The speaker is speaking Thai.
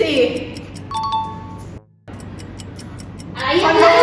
สี่อะไรอย่างเงี้ย